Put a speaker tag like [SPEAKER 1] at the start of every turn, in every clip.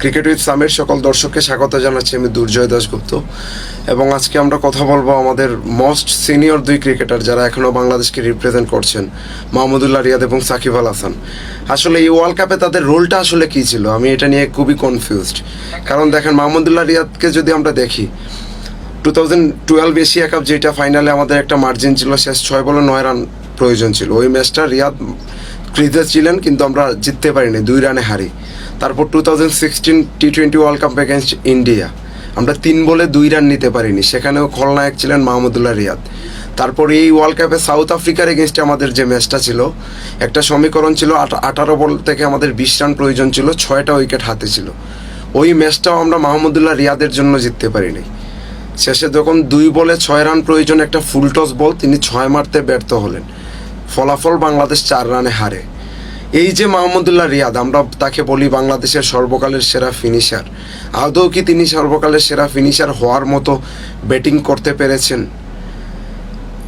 [SPEAKER 1] Cricket with সামের সকল দর্শককে স্বাগত জানাচ্ছি আমি দুর্জয় দাশগুপ্ত। এবং আজকে আমরা কথা বলব আমাদের মোস্ট সিনিয়র দুই ক্রিকেটার যারা এখনও বাংলাদেশকে রিপ্রেজেন্ট করছেন, মাহমুদুল্লাহ রিয়াদ এবং সাকিব আল হাসান। আসলে এই ওয়ার্ল্ড কাপে তাদের রোলটা আসলে কী ছিল? আমি এটা নিয়ে খুবই কনফিউজড কারণ দেখেন, মাহমুদুল্লাহ রিয়াদকে যদি আমরা দেখি two thousand twelve Asia Cup যেটা ফাইনালে আমাদের একটা মার্জিন ছিল, শেষ ছয় বলে নয় রান প্রয়োজন ছিল। ওই ম্যাচটা রিয়াদ ক্রিজে ছিলেন, কিন্তু আমরা জিততে পারিনি, দুই রানে হারি। তারপর two thousand sixteen T twenty World Cup against India আমরা তিন বলে দুই রান নিতে পারিনি। সেখানেও খলনায়ক ছিলেন মাহমুদুল্লাহ রিয়াদ। তারপর এই ওয়ার্ল্ড কাপে সাউথ আফ্রিকার এগেনস্টে আমাদের যে ম্যাচটা ছিল, একটা সমীকরণ ছিল আঠারো বল থেকে আমাদের বিশ রান প্রয়োজন ছিল, ছয়টা উইকেট হাতে ছিল। ওই ম্যাচটাও আমরা মাহমুদুল্লাহ রিয়াদের জন্য জিততে পারিনি। শেষে যখন দুই বলে ছয় রান প্রয়োজন একটা ফুল টস বল তিনি ছয় মারতে ব্যর্থ হলেন। ফলাফল বাংলাদেশ চার রানে হারে। এই যে মাহমুদুল্লাহ রিয়াদ, আমরা তাকে বলি বাংলাদেশের সর্বকালের সেরা ফিনিশার আদৌ কি তিনি সর্বকালের সেরা ফিনিশার হওয়ার মতো ব্যাটিং করতে পেরেছেন?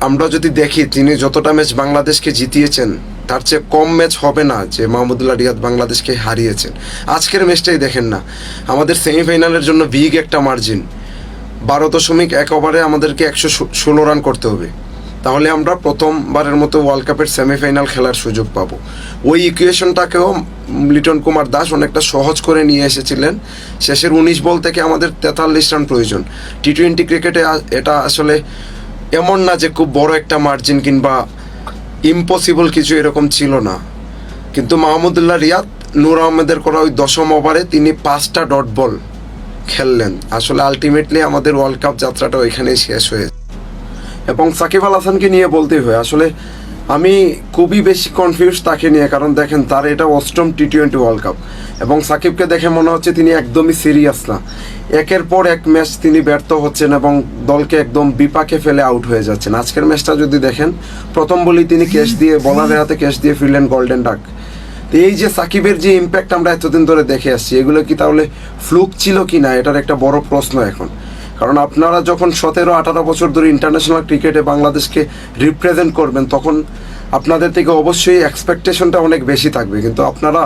[SPEAKER 1] আমরা যদি দেখি, তিনি যতটা ম্যাচ বাংলাদেশকে জিতিয়েছেন, তার চেয়ে কম ম্যাচ হবে না যে মাহমুদুল্লাহ রিয়াদ বাংলাদেশকে হারিয়েছেন। আজকের ম্যাচটাই দেখেন না। আমাদের সেমিফাইনালের জন্য বিগ একটা মার্জিন বারো দশমিক এক ওভারে আমাদেরকে একশো ষোলো রান করতে হবে। তাহলে আমরা প্রথমবারের মতো ওয়ার্ল্ড কাপের সেমিফাইনাল খেলার সুযোগ পাবো। ওই ইকুয়েশনটাকেও লিটন কুমার দাস অনেকটা সহজ করে নিয়ে এসেছিলেন। শেষের উনিশ বল থেকে আমাদের তেতাল্লিশ রান প্রয়োজন। টি টোয়েন্টি ক্রিকেটে এটা আসলে এমন না যে খুব বড় একটা মার্জিন কিংবা ইম্পসিবল কিছু এরকম ছিল না। কিন্তু মাহমুদুল্লাহ রিয়াদ, নূর আহমেদের করা ওই দশম ওভারে তিনি পাঁচটা ডট বল খেললেন। আসলে আলটিমেটলি আমাদের ওয়ার্ল্ড কাপ যাত্রাটা ওইখানেই শেষ হয়েছে। এবং সাকিব আল হাসানকে নিয়ে বলতেই হয়, আসলে আমি খুবই বেশি কনফিউজ তাকে নিয়ে, কারণ দেখেন তার এটা অষ্টম টি টোয়েন্টি ওয়ার্ল্ড কাপ এবং সাকিবকে দেখে মনে হচ্ছে তিনি একদমই সিরিয়াস না। একের পর এক ম্যাচ তিনি ব্যর্থ হচ্ছেন এবং দলকে একদম বিপাকে ফেলে আউট হয়ে যাচ্ছেন। আজকের ম্যাচটা যদি দেখেন, প্রথম বলেই তিনি ক্যাচ দিয়ে বলারের হাতে ক্যাশ দিয়ে ফিরলেন গোল্ডেন ডাক তো এই যে সাকিবের যে ইম্প্যাক্ট আমরা এতদিন ধরে দেখে আসছি, এগুলো কি তাহলে ফ্লুক ছিল কি না এটার একটা বড় প্রশ্ন এখন। কারণ আপনারা যখন সতেরো, আঠারো বছর ধরে ইন্টারন্যাশনাল ক্রিকেটে বাংলাদেশকে রিপ্রেজেন্ট করবেন, তখন আপনাদের থেকে অবশ্যই এক্সপেকটেশনটা অনেক বেশি থাকবে। কিন্তু আপনারা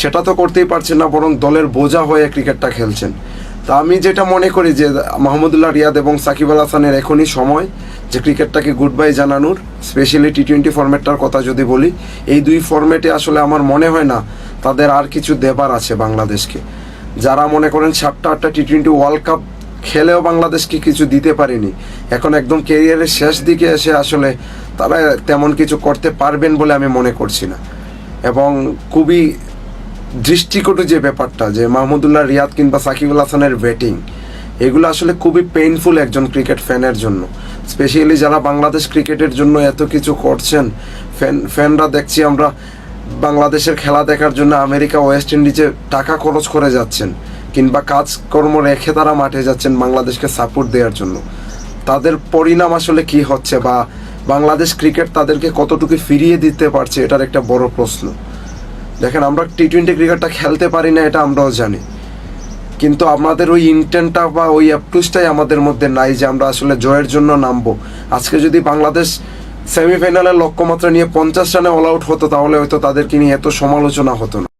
[SPEAKER 1] সেটা তো করতেই পারছেন না, বরং দলের বোঝা হয়ে ক্রিকেটটা খেলছেন। তা আমি যেটা মনে করি যে, মাহমুদুল্লাহ রিয়াদ এবং সাকিব আল হাসানের এখনই সময় যে ক্রিকেটটাকে গুড বাই জানানোর স্পেশালি টি টোয়েন্টি ফর্ম্যাটটার কথা যদি বলি, এই দুই ফর্ম্যাটে আসলে আমার মনে হয় না তাদের আর কিছু দেবার আছে বাংলাদেশকে। যারা মনে করেন সাতটা, আটটা টি টোয়েন্টি ওয়ার্ল্ড কাপ খেলেও বাংলাদেশকে কিছু দিতে পারেনি? এখন একদম কেরিয়ারের শেষ দিকে এসে আসলে তারা তেমন কিছু করতে পারবেন বলে আমি মনে করছি না। এবং খুবই দৃষ্টিকটু যে ব্যাপারটা, যে মাহমুদুল্লাহ রিয়াদ কিংবা সাকিবুল হাসানের ব্যাটিং এগুলো আসলে খুবই পেইনফুল একজন ক্রিকেট ফ্যানের জন্য। স্পেশালি যারা বাংলাদেশ ক্রিকেটের জন্য এত কিছু করছেন ফ্যান ফ্যানরা দেখছি আমরা বাংলাদেশের খেলা দেখার জন্য আমেরিকা, ওয়েস্ট ইন্ডিজে টাকা খরচ করে যাচ্ছেন। কিংবা কাজকর্ম রেখে তারা মাঠে যাচ্ছেন বাংলাদেশকে সাপোর্ট দেওয়ার জন্য। তাদের পরিণাম আসলে কি হচ্ছে বা বাংলাদেশ ক্রিকেট তাদেরকে কতটুকু ফিরিয়ে দিতে পারছে, এটার একটা বড় প্রশ্ন। দেখেন, আমরা টি টোয়েন্টি ক্রিকেটটা খেলতে পারি না, এটা আমরাও জানি। কিন্তু আমাদের ওই ইন্টেন্টটা বা ওই অ্যাপ্রোচটাই আমাদের মধ্যে নাই যে আমরা আসলে জয়ের জন্য নামবো। আজকে যদি বাংলাদেশ সেমিফাইনালের লক্ষ্যমাত্রা নিয়ে পঞ্চাশ রানে অল আউট হতো, তাহলে হয়তো তাদেরকে নিয়ে এত সমালোচনা হতো না।